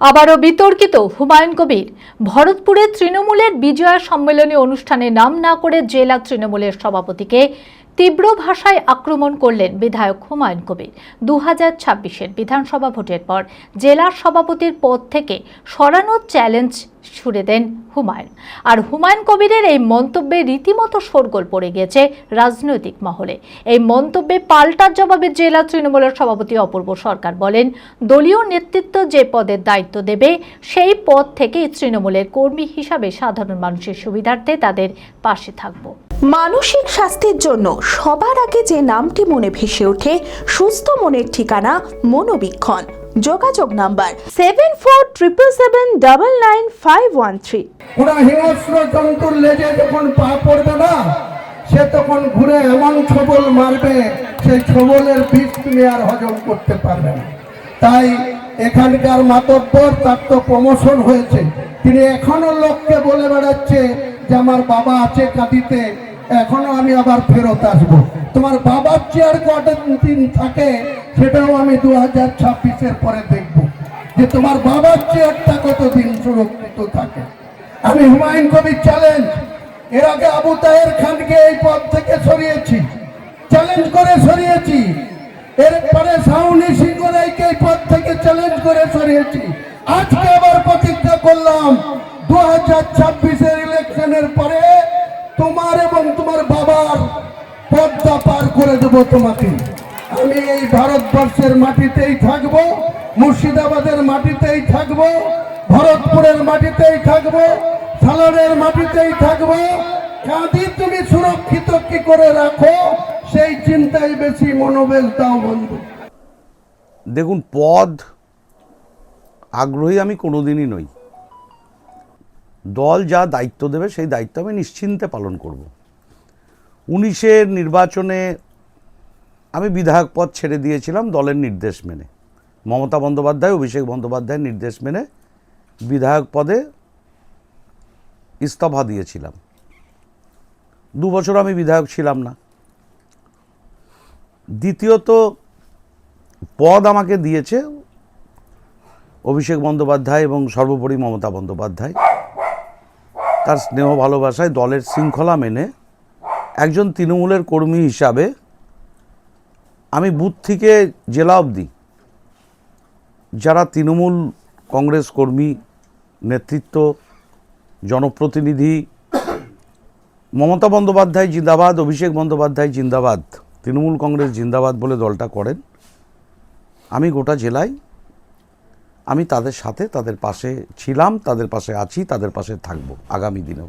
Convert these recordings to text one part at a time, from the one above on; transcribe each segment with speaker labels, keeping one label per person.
Speaker 1: আবারও বিতর্কিত হুমায়ুন কবির। ভরতপুরে তৃণমূলের বিজয়া সম্মেলনী অনুষ্ঠানে নাম না করে জেলা তৃণমূলের সভাপতিকে তীব্র ভাষায় আক্রমণ করলেন বিধায়ক হুমায়ুন কবির। দু হাজার ছাব্বিশের বিধানসভা ভোটের পর জেলার সভাপতির পদ থেকে সরানোর চ্যালেঞ্জ ছুড়ে দেন হুমায়ুন। আর হুমায়ুন কবিরের এই মন্তব্যে রীতিমতো শোরগোল পড়ে গিয়েছে রাজনৈতিক মহলে। এই মন্তব্যে পাল্টার জবাবে জেলা তৃণমূলের সভাপতি অপূর্ব সরকার বলেন, দলীয় নেতৃত্ব যে পদের দায়িত্ব দেবে, সেই পদ থেকে তৃণমূলের কর্মী হিসাবে সাধারণ মানুষের সুবিধার্থে তাদের পাশে থাকব।
Speaker 2: মানসিক স্বাস্থ্যের জন্য সবার আগে যে নামটি মনে ভেসে ওঠে, সুস্থ মনের ঠিকানা মনোবীক্ষণ। যোগাযোগ number seven four triple seven double nine five one three
Speaker 3: ওরা হিংস্র জন্তুর লেজে যখন পা পড়বে না, সে তখন ঘুরে এমন ছবল মারবে সেই ছবলের বিষ তুমি আর হজম করতে পারবে না। তাই এখানকার মাতব্বর তার তো প্রমোশন হয়েছে। তিনি এখনও লোককে বলে বেড়াচ্ছে যে, আমার বাবা আছে কাঁদিতে এখনও আমি আবার ফেরত আসব। তোমার বাবার চেয়ার কটা দিন থাকে, সেটাও আমি দু হাজার ছাব্বিশের পরে দেখব। যে তোমার বাবার চেয়ারটা কতদিন সুরক্ষিত থাকে। আমি হুমায়ুন কবির চ্যালেঞ্জ এর আগে আবু তাহের খানকে এই পদ থেকে সরিয়েছি। চ্যালেঞ্জ করে সরিয়েছি। এরপরে সাউনি সিংহ রায়কে এই পদ থেকে চ্যালেঞ্জ করে সরিয়েছি। আজকে আবার প্রতিজ্ঞা করলাম দু হাজার ছাব্বিশের ইলেকশনের পরে তোমার এবং তোমার বাবার পদ্মা পার করে দেবো তোমাকে। আমি এই ভারতবর্ষের মাটিতেই থাকব, মুর্শিদাবাদের মাটিতেই থাকব, ভরতপুরের মাটিতেই থাকব সালনের মাটিতেই থাকব। কাঁদি তুমি সুরক্ষিত কি করে রাখো, সেই চিন্তাই বেশি মনোবেশ দাও বন্ধু।
Speaker 4: দেখুন, পদ আগ্রহী আমি কোনোদিনই নই। দল যা দায়িত্ব দেবে, সেই দায়িত্ব আমি নিশ্চিন্তে পালন করব। উনিশের নির্বাচনে আমি বিধায়ক পদ ছেড়ে দিয়েছিলাম দলের নির্দেশ মেনে। মমতা বন্দ্যোপাধ্যায়, অভিষেক বন্দ্যোপাধ্যায়ের নির্দেশ মেনে বিধায়ক পদে ইস্তফা দিয়েছিলাম। দু বছর আমি বিধায়ক ছিলাম না। দ্বিতীয়ত পদ আমাকে দিয়েছে অভিষেক বন্দ্যোপাধ্যায় এবং সর্বোপরি মমতা বন্দ্যোপাধ্যায়। তার স্নেহ ভালোবাসায় দলের শৃঙ্খলা মেনে একজন তৃণমূলের কর্মী হিসাবে আমি বুথ থেকে জেলা অবধি যারা তৃণমূল কংগ্রেস কর্মী, নেতৃত্ব, জনপ্রতিনিধি, মমতা বন্দ্যোপাধ্যায় জিন্দাবাদ, অভিষেক বন্দ্যোপাধ্যায় জিন্দাবাদ, তৃণমূল কংগ্রেস জিন্দাবাদ বলে দলটা করেন, আমি গোটা জেলায় আমি তাদের সাথে, তাদের পাশে ছিলাম, তাদের পাশে আছি, তাদের পাশে থাকব আগামী দিনেও।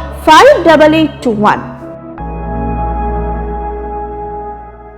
Speaker 2: 5821.